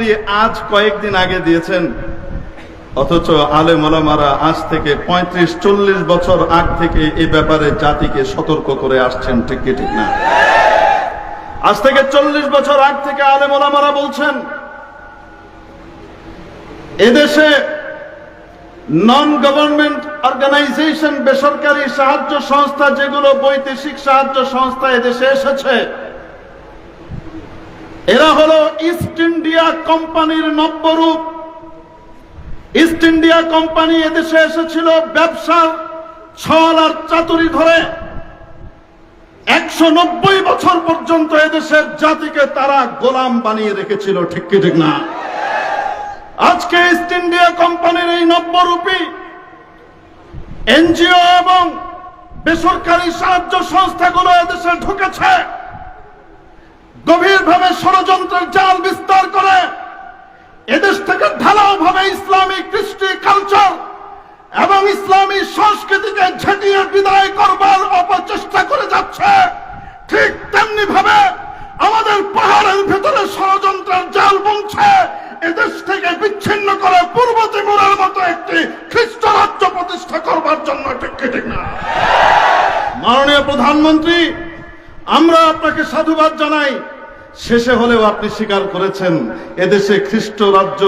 প্রধানমন্ত্রী আজ কয়েকদিন আগে দিয়েছেন। অথচ আলে মোলামারা আজ থেকে পঁয়ত্রিশ, চল্লিশ বছর আগ থেকে এই ব্যাপারে জাতিকে সতর্ক করে আসছেন, ঠিক কি, ঠিক না? আজ থেকে চল্লিশ বছর আগ থেকে আলে মোলামারা বলছেন, এদেশে নন গভর্নমেন্ট অর্গানাইজেশন বেসরকারি সাহায্য সংস্থা, যেগুলো বৈদেশিক সাহায্য সংস্থা এদেশে এসেছে, এরা হলো ইস্ট কোম্পানির নব্যরূপ। ইস্ট ইন্ডিয়া কোম্পানি এদেশে এসেছিল ব্যবসার ছল আর চাতুরি ধরে। একশো নব্বই বছর পর্যন্ত এদেশের জাতিকে তারা গোলাম বানিয়ে রেখেছিল, ঠিক কি, ঠিক না? আজকে ইস্ট ইন্ডিয়া কোম্পানির এই নব্যরূপী এনজিও এবং বেসরকারি সাহায্য সংস্থাগুলো এদেশে ঢুকেছে। গভীরভাবে ষড়যন্ত্রের জাল বিস্তার এদেশ থেকে ঢালাও ভাবে ইসলামী কৃষ্টি কালচার এবং ইসলামী সংস্কৃতিকে ঝেঁটিয়ে বিদায় করবার অপচেষ্টা করে যাচ্ছে। ঠিক তেমনি ভাবে আমাদের পাহাড়ের ভেতরে ষড়যন্ত্রের জাল বুনছে এদেশ থেকে বিচ্ছিন্ন করে পূর্ব তিমুরের মতো একটি খ্রিস্ট রাজ্য প্রতিষ্ঠা করবার জন্য ঠিক ঠিক না? মাননীয় প্রধানমন্ত্রী, আমরা আপনাকে সাধুবাদ জানাই। শেষে হলেও আপনি স্বীকার করেছেন, এদেশে খ্রিস্ট রাজ্য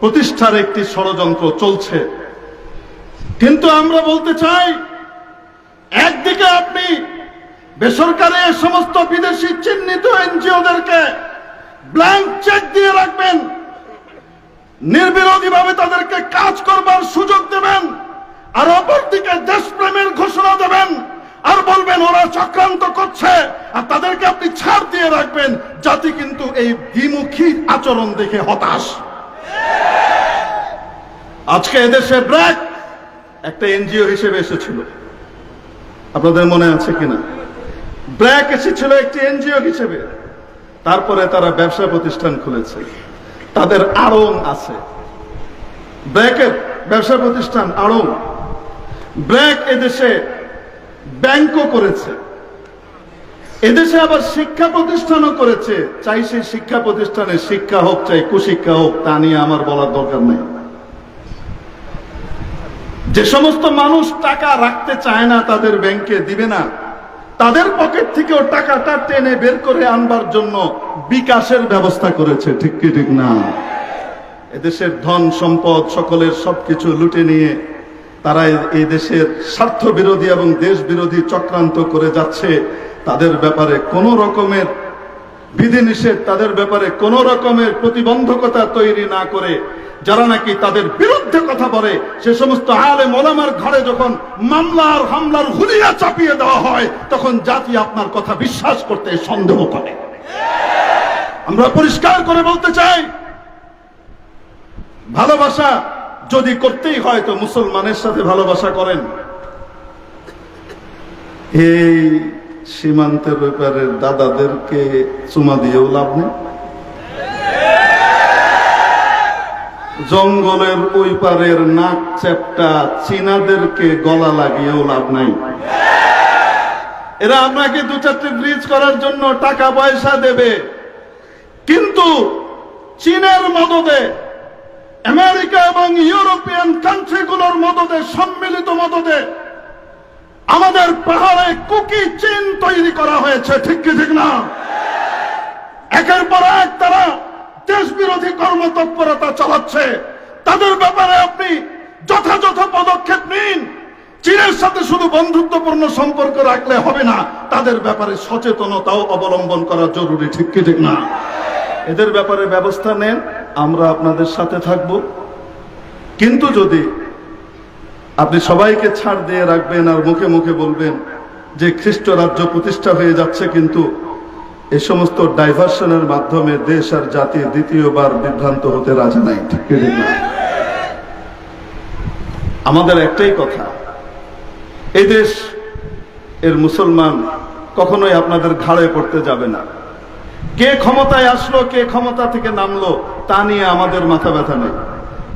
প্রতিষ্ঠার একটি ষড়যন্ত্র চলছে। কিন্তু আমরা বলতে চাই, একদিকে আপনি বেসরকারি সমস্ত বিদেশি চিহ্নিত এনজিওদেরকে ব্ল্যাঙ্ক চেক দিয়ে রাখবেন নির্বিরোধী ভাবে তাদেরকে কাজ করবার সুযোগ দেবেন আর অপরদিকে দেশপ্রেমের ঘোষণা দেবেন আর বলবেন ওরা চক্রান্ত করছে আর তাদেরকে আপনি ছাড় দিয়ে রাখবেন জাতি কিন্তু এই দ্বিমুখী আচরণ দেখে হতাশ। আজকে এদেশে ব্র্যাক একটা এনজিও হিসেবে এসেছিল। আপনাদের মনে আছে কিনা? ব্র্যাক এসেছিল একটি এনজিও হিসেবে। তারপরে তারা ব্যবসা প্রতিষ্ঠান খুলেছে। তাদের আড়ং আছে। ব্র্যাকের ব্যবসা প্রতিষ্ঠান আড়ং। ব্র্যাক এদেশে ব্যাংকও করেছে। এদেশে আবার শিক্ষা প্রতিষ্ঠানও করেছে। চাই সেই শিক্ষা প্রতিষ্ঠানে শিক্ষা হোক, চাই কুশিক্ষা হোক, তা নিয়ে আমার বলার দরকার নেই। যে সমস্ত মানুষ টাকা রাখতে চায় না, তাদের ব্যাংকে দিবে না। তাদের পকেট থেকেও টাকাটা টেনে বের করে আনবার জন্য বিকাশের ব্যবস্থা করেছে, ঠিক কি, ঠিক না? এদেশের ধন সম্পদ, সকলের সবকিছু লুটে নিয়ে তারা এই দেশের স্বার্থ বিরোধী এবং দেশ বিরোধী চক্রান্ত করে যাচ্ছে, তাদের ব্যাপারে কোনো রকমের বিধিনিষেধ, তাদের ব্যাপারে কোন রকমের প্রতিবন্ধকতা তৈরি না করে, যারা নাকি তাদের বিরুদ্ধে কথা বলে, সে সমস্ত আলে মোলামার ঘরে যখন মামলার, হামলার হুলিয়া চাপিয়ে দেওয়া হয়, তখন জাতি আপনার কথা বিশ্বাস করতে সন্দেহ করে। আমরা পরিষ্কার করে বলতে চাই, ভালোবাসা যদি করতেই হয় তো মুসলমানের সাথে ভালোবাসা করেন। এই সীমান্তের ব্যাপারের দাদাদেরকে চুমা দিয়েও লাভ নেই। জঙ্গলের ওই পারের নাক চ্যাপটা চীনাদেরকে গলা লাগিয়েও লাভ নাই। এরা আপনাকে দু চারটে ব্রিজ করার জন্য টাকা পয়সা দেবে। কিন্তু চীনের মদদে আমেরিকা এবং ইউরোপিয়ান কান্ট্রিগুলোর মদদে, সম্মিলিত মদদে আমাদের পাহাড়ে কুকি চীন তৈরি করা হয়েছে, ঠিক কি, ঠিক না? একের পর এক তারা দেশ বিরোধী কর্মতৎপরতা চালাচ্ছে। তাদের ব্যাপারে আপনি যথাযথ পদক্ষেপ নিন। চীনের সাথে শুধু বন্ধুত্বপূর্ণ সম্পর্ক রাখলে হবে না, তাদের ব্যাপারে সচেতনতাও অবলম্বন করা জরুরি, ঠিক কি, ঠিক না? এদের ব্যাপারে ব্যবস্থা নেন। আমরা আপনাদের সাথে থাকব কিন্তু যদি আপনি সবাইকে ছাড় দিয়ে রাখবেন আর মুখে মুখে বলবেন যে খ্রিস্ট রাজ্য প্রতিষ্ঠা হয়ে যাচ্ছে, কিন্তু এই সমস্ত ডাইভার্সনের মাধ্যমে দেশ আর জাতি দ্বিতীয়বার বিভ্রান্ত হতে রাজি নাই? আমাদের একটাই কথা, এই দেশ এর মুসলমান কখনোই আপনাদের ঘাড়ে পড়তে যাবে না কে ক্ষমতায় আসলো, কে ক্ষমতা থেকে নামলো তা নিয়ে আমাদের মাথা ব্যথা নেই।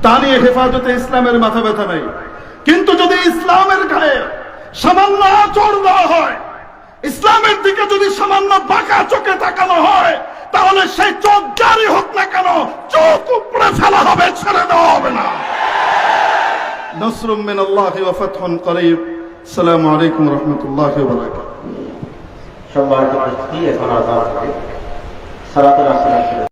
তা নিয়ে হেফাজতে ইসলামের মাথা ব্যথা নেই। কিন্তু যদি ইসলামের গায়ে সামান্য আচর দেওয়া হয়, ইসলামের দিকে যদি সামান্য বাঁকা চোখে তাকানো হয়, তাহলে সেই চোখ জারি হোক না কেন, চোখ উপরে ফেলা হবে, ছেড়ে দেওয়া হবে না। নসরুম মিন আল্লাহি ওয়া ফাতহুন করিব। আসসালামু আলাইকুম রাহমাতুল্লাহি ওয়া বারাকাতুহু। সম্মানিত উপস্থিতি, এখন আজান হবে সালাতুল আসর